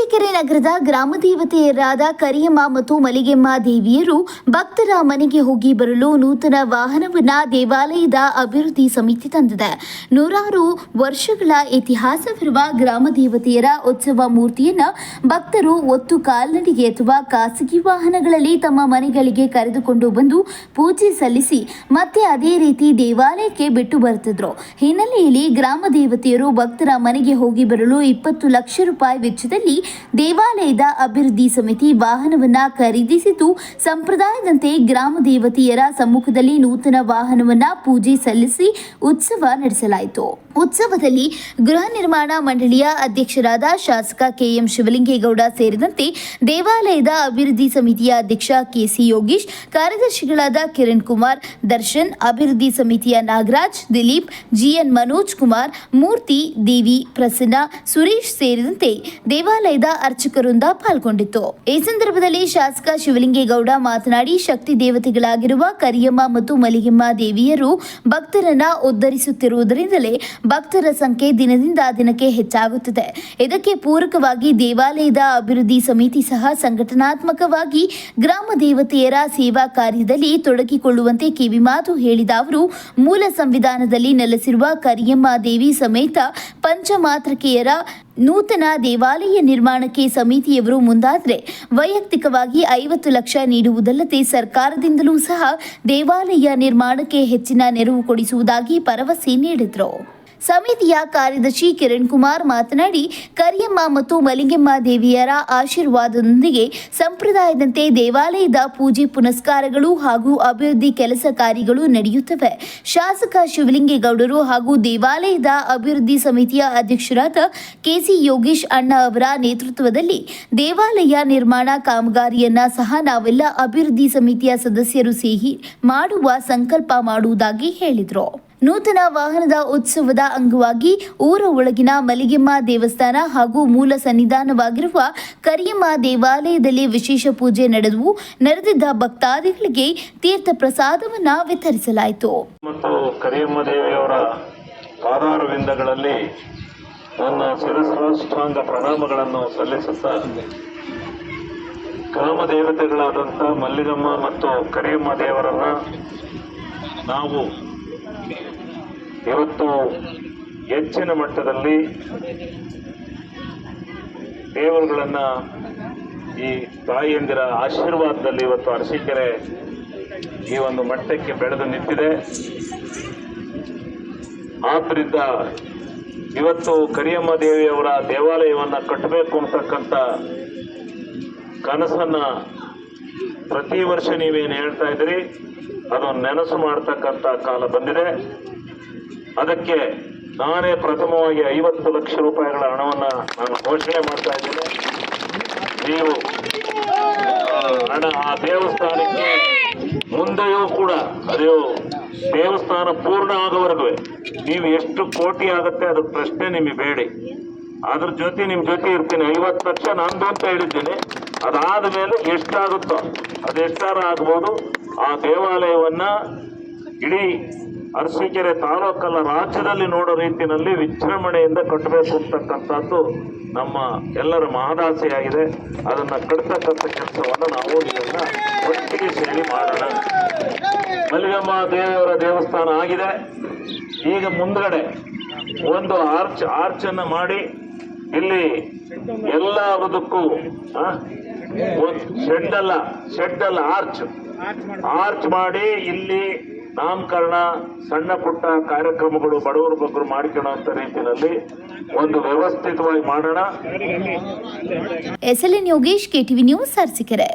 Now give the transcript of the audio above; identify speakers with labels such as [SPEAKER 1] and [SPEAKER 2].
[SPEAKER 1] ಅರಸೀಕೆರೆ ನಗರದ ಗ್ರಾಮ ದೇವತೆಯರಾದ ಕರಿಯಮ್ಮ ಮತ್ತು ಮಲಿಗೆಮ್ಮ ದೇವಿಯರು ಭಕ್ತರ ಮನೆಗೆ ಹೋಗಿ ಬರಲು ನೂತನ ವಾಹನವನ್ನ ದೇವಾಲಯದ ಅಭಿವೃದ್ಧಿ ಸಮಿತಿ ತಂದಿದೆ. ನೂರಾರು ವರ್ಷಗಳ ಇತಿಹಾಸವಿರುವ ಗ್ರಾಮ ದೇವತೆಯರ ಉತ್ಸವ ಮೂರ್ತಿಯನ್ನ ಭಕ್ತರು ಒತ್ತು ಕಾಲ್ನಡಿಗೆ ಅಥವಾ ಖಾಸಗಿ ವಾಹನಗಳಲ್ಲಿ ತಮ್ಮ ಮನೆಗಳಿಗೆ ಕರೆದುಕೊಂಡು ಬಂದು ಪೂಜೆ ಸಲ್ಲಿಸಿ ಮತ್ತೆ ಅದೇ ರೀತಿ ದೇವಾಲಯಕ್ಕೆ ಬಿಟ್ಟು ಬರುತ್ತಿದ್ರು. ಹಿನ್ನೆಲೆಯಲ್ಲಿ ಗ್ರಾಮ ದೇವತೆಯರು ಭಕ್ತರ ಮನೆಗೆ ಹೋಗಿ ಬರಲು ಇಪ್ಪತ್ತು ಲಕ್ಷ ರೂಪಾಯಿ ವೆಚ್ಚದಲ್ಲಿ ದೇವಾಲಯದ ಅಭಿವೃದ್ಧಿ ಸಮಿತಿ ವಾಹನವನ್ನ ಖರೀದಿಸಿದ್ದು, ಸಂಪ್ರದಾಯದಂತೆ ಗ್ರಾಮ ದೇವತೆಯರ ಸಮ್ಮುಖದಲ್ಲಿ ನೂತನ ವಾಹನವನ್ನ ಪೂಜೆ ಸಲ್ಲಿಸಿ ಉತ್ಸವ ನಡೆಸಲಾಯಿತು. ಉತ್ಸವದಲ್ಲಿ ಗೃಹ ನಿರ್ಮಾಣ ಮಂಡಳಿಯ ಅಧ್ಯಕ್ಷರಾದ ಶಾಸಕ ಕೆಎಂ ಶಿವಲಿಂಗೇಗೌಡ ಸೇರಿದಂತೆ ದೇವಾಲಯದ ಅಭಿವೃದ್ಧಿ ಸಮಿತಿಯ ಅಧ್ಯಕ್ಷ ಕೆಸಿ ಯೋಗೀಶ್, ಕಾರ್ಯದರ್ಶಿಗಳಾದ ಕಿರಣ್ ಕುಮಾರ್, ದರ್ಶನ್, ಅಭಿವೃದ್ಧಿ ಸಮಿತಿಯ ನಾಗರಾಜ್, ದಿಲೀಪ್, ಜಿಎನ್ ಮನೋಜ್ ಕುಮಾರ್, ಮೂರ್ತಿ, ದೇವಿ, ಪ್ರಸನ್ನ, ಸುರೇಶ್ ಸೇರಿದಂತೆ ದೇವಾಲಯದ ಅರ್ಚಕರಿಂದ ಪಾಲ್ಗೊಂಡಿತ್ತು. ಈ ಸಂದರ್ಭದಲ್ಲಿ ಶಾಸಕ ಶಿವಲಿಂಗೇಗೌಡ ಮಾತನಾಡಿ ಶಕ್ತಿ ದೇವತೆಗಳಾಗಿರುವ ಕರಿಯಮ್ಮ ಮತ್ತು ಮಲಿಗೆಮ್ಮ ದೇವಿಯರು ಭಕ್ತರನ್ನ ಉದ್ಧರಿಸುತ್ತಿರುವುದರಿಂದಲೇ ಭಕ್ತರ ಸಂಖ್ಯೆ ದಿನದಿಂದ ದಿನಕ್ಕೆ ಹೆಚ್ಚಾಗುತ್ತಿದೆ. ಇದಕ್ಕೆ ಪೂರಕವಾಗಿ ದೇವಾಲಯದ ಅಭಿವೃದ್ಧಿ ಸಮಿತಿ ಸಹ ಸಂಘಟನಾತ್ಮಕವಾಗಿ ಗ್ರಾಮ ದೇವತೆಯರ ಸೇವಾ ಕಾರ್ಯದಲ್ಲಿ ತೊಡಗಿಕೊಳ್ಳುವಂತೆ ಕಿವಿಮಾತು ಹೇಳಿದ ಅವರು, ಮೂಲ ಸಂವಿಧಾನದಲ್ಲಿ ನೆಲೆಸಿರುವ ಕರಿಯಮ್ಮ ದೇವಿ ಸಮೇತ ಪಂಚಮಾತೃಕೆಯರ ನೂತನ ದೇವಾಲಯ ನಿರ್ಮಾಣಕ್ಕೆ ಸಮಿತಿಯವರು ಮುಂದಾದರೆ ವೈಯಕ್ತಿಕವಾಗಿ ಐವತ್ತು ಲಕ್ಷ ನೀಡುವುದಲ್ಲದೆ ಸರ್ಕಾರದಿಂದಲೂ ಸಹ ದೇವಾಲಯ ನಿರ್ಮಾಣಕ್ಕೆ ಹೆಚ್ಚಿನ ನೆರವು ಕೊಡಿಸುವುದಾಗಿ ಭರವಸೆ ನೀಡಿದರು. ಸಮಿತಿಯ ಕಾರ್ಯದರ್ಶಿ ಕಿರಣ್ ಕುಮಾರ್ ಮಾತನಾಡಿ, ಕರಿಯಮ್ಮ ಮತ್ತು ಮಲಿಂಗಮ್ಮ ದೇವಿಯರ ಆಶೀರ್ವಾದದೊಂದಿಗೆ ಸಂಪ್ರದಾಯದಂತೆ ದೇವಾಲಯದ ಪೂಜೆ ಪುನಸ್ಕಾರಗಳು ಹಾಗೂ ಅಭಿವೃದ್ಧಿ ಕೆಲಸ ಕಾರ್ಯಗಳು ನಡೆಯುತ್ತವೆ. ಶಾಸಕ ಶಿವಲಿಂಗೇಗೌಡರು ಹಾಗೂ ದೇವಾಲಯದ ಅಭಿವೃದ್ಧಿ ಸಮಿತಿಯ ಅಧ್ಯಕ್ಷರಾದ ಕೆಸಿ ಯೋಗೀಶ್ ಅಣ್ಣ ಅವರ ನೇತೃತ್ವದಲ್ಲಿ ದೇವಾಲಯ ನಿರ್ಮಾಣ ಕಾಮಗಾರಿಯನ್ನ ಸಹ ನಾವೆಲ್ಲ ಅಭಿವೃದ್ಧಿ ಸಮಿತಿಯ ಸದಸ್ಯರು ಸೇರಿ ಮಾಡುವ ಸಂಕಲ್ಪ ಮಾಡುವುದಾಗಿ ಹೇಳಿದರು. ನೂತನ ವಾಹನದ ಉತ್ಸವದ ಅಂಗವಾಗಿ ಊರ ಒಳಗಿನ ಮಲಿಗೆಮ್ಮ ದೇವಸ್ಥಾನ ಹಾಗೂ ಮೂಲ ಸನ್ನಿಧಾನವಾಗಿರುವ ಕರಿಯಮ್ಮ ದೇವಾಲಯದಲ್ಲಿ ವಿಶೇಷ ಪೂಜೆ ನಡೆದವು ನಡೆದಿದ್ದ ಭಕ್ತಾದಿಗಳಿಗೆ ತೀರ್ಥ ಪ್ರಸಾದವನ್ನ ವಿತರಿಸಲಾಯಿತು.
[SPEAKER 2] ಮತ್ತು ಕರಿಯಮ್ಮ ದೇವಿಯವರ ಪಾದಾರವಿಂದಗಳಲ್ಲಿ ನನ್ನ ಶಿರಸ್ರಾಷ್ಟಾಂಗ ಪ್ರಣಾಮಗಳನ್ನು ಸಲ್ಲಿಸುತ್ತಾ ಗ್ರಾಮ ದೇವತೆಗಳಾದಂಥ ಮಲ್ಲಿಗಮ್ಮ ಮತ್ತು ಕರಿಯಮ್ಮ ದೇವರನ್ನ ನಾವು ಇವತ್ತು ಹೆಚ್ಚಿನ ಮಟ್ಟದಲ್ಲಿ ದೇವರುಗಳನ್ನ ಈ ತಾಯಿಯಂದಿರ ಆಶೀರ್ವಾದದಲ್ಲಿ ಇವತ್ತು ಅರಸೀಕೆರೆ ಈ ಒಂದು ಮಟ್ಟಕ್ಕೆ ಬೆಳೆದು ನಿಂತಿದೆ. ಆದ್ದರಿಂದ ಇವತ್ತು ಕರಿಯಮ್ಮ ದೇವಿಯವರ ದೇವಾಲಯವನ್ನು ಕಟ್ಟಬೇಕು ಅಂತಕ್ಕಂಥ ಕನಸನ್ನು ಪ್ರತಿ ವರ್ಷ ನೀವೇನು ಹೇಳ್ತಾ ಇದ್ದೀರಿ? ಅದು ನೆನಸು ಮಾಡ್ತಕ್ಕಂಥ ಕಾಲ ಬಂದಿದೆ. ಅದಕ್ಕೆ ನಾನೇ ಪ್ರಥಮವಾಗಿ ಐವತ್ತು ಲಕ್ಷ ರೂಪಾಯಿಗಳ ಹಣವನ್ನ ನಾನು ಘೋಷಣೆ ಮಾಡ್ತಾ ಇದ್ದೇನೆ. ನೀವು ಹಣ ಆ ದೇವಸ್ಥಾನಕ್ಕೆ ಮುಂದೆಯೂ ಕೂಡ ಅದೇ ದೇವಸ್ಥಾನ ಪೂರ್ಣ ಆಗೋವರೆಗೂ ನೀವು ಎಷ್ಟು ಕೋಟಿ ಆಗುತ್ತೆ ಅದ್ರ ಪ್ರಶ್ನೆ ನಿಮಗೆ ಬೇಡಿ. ಅದ್ರ ಜೊತೆ ನಿಮ್ ಜೊತೆ ಇರ್ತೀನಿ. ಐವತ್ತು ಲಕ್ಷ ನಂದು ಅಂತ ಹೇಳಿದ್ದೀನಿ. ಅದಾದ ಮೇಲೆ ಎಷ್ಟಾಗುತ್ತೋ ಅದೆಷ್ಟಾರ ಆಗ್ಬೋದು. ಆ ದೇವಾಲಯವನ್ನ ಇಡೀ ಅರಸೀಕೆರೆ ತಾಲೂಕಲ್ಲ ರಾಜ್ಯದಲ್ಲಿ ನೋಡೋ ರೀತಿಯಲ್ಲಿ ವಿಜೃಂಭಣೆಯಿಂದ ಕಟ್ಟಬೇಕು ಅಂತಕ್ಕಂಥದ್ದು ನಮ್ಮ ಎಲ್ಲರ ಮಹದಾಸೆಯಾಗಿದೆ. ಅದನ್ನು ಕಟ್ಟತಕ್ಕಂಥ ಕೆಲಸವನ್ನು ನಾವು ಇದನ್ನ ಒಟ್ಟಿಗೆ ಸೇರಿ ಮಾಡೋಣ. ಮಲ್ಲಿಗಮ್ಮ ದೇವರ ದೇವಸ್ಥಾನ ಆಗಿದೆ. ಈಗ ಮುಂದ್ಗಡೆ ಒಂದು ಆರ್ಚ್, ಆರ್ಚನ್ನು ಮಾಡಿ ಇಲ್ಲಿ ಎಲ್ಲ ಒಂದು ಶೆಡ್ ಅಲ್ಲ ಶೆಡ್ ಅಲ್ಲ ಆರ್ಚ್ ಆರ್ಚ್ ಮಾಡಿ ಇಲ್ಲಿ ನಾಮಕರಣ, ಸಣ್ಣ ಪುಟ್ಟ ಕಾರ್ಯಕ್ರಮಗಳು ಬಡವರು ಬಗ್ಗರು ಮಾಡಿಕೊಳ್ಳುವಂತ ರೀತಿಯಲ್ಲಿ ಒಂದು ವ್ಯವಸ್ಥಿತವಾಗಿ ಮಾಡೋಣ.
[SPEAKER 1] S L N Yogesh KTV news Arsikere.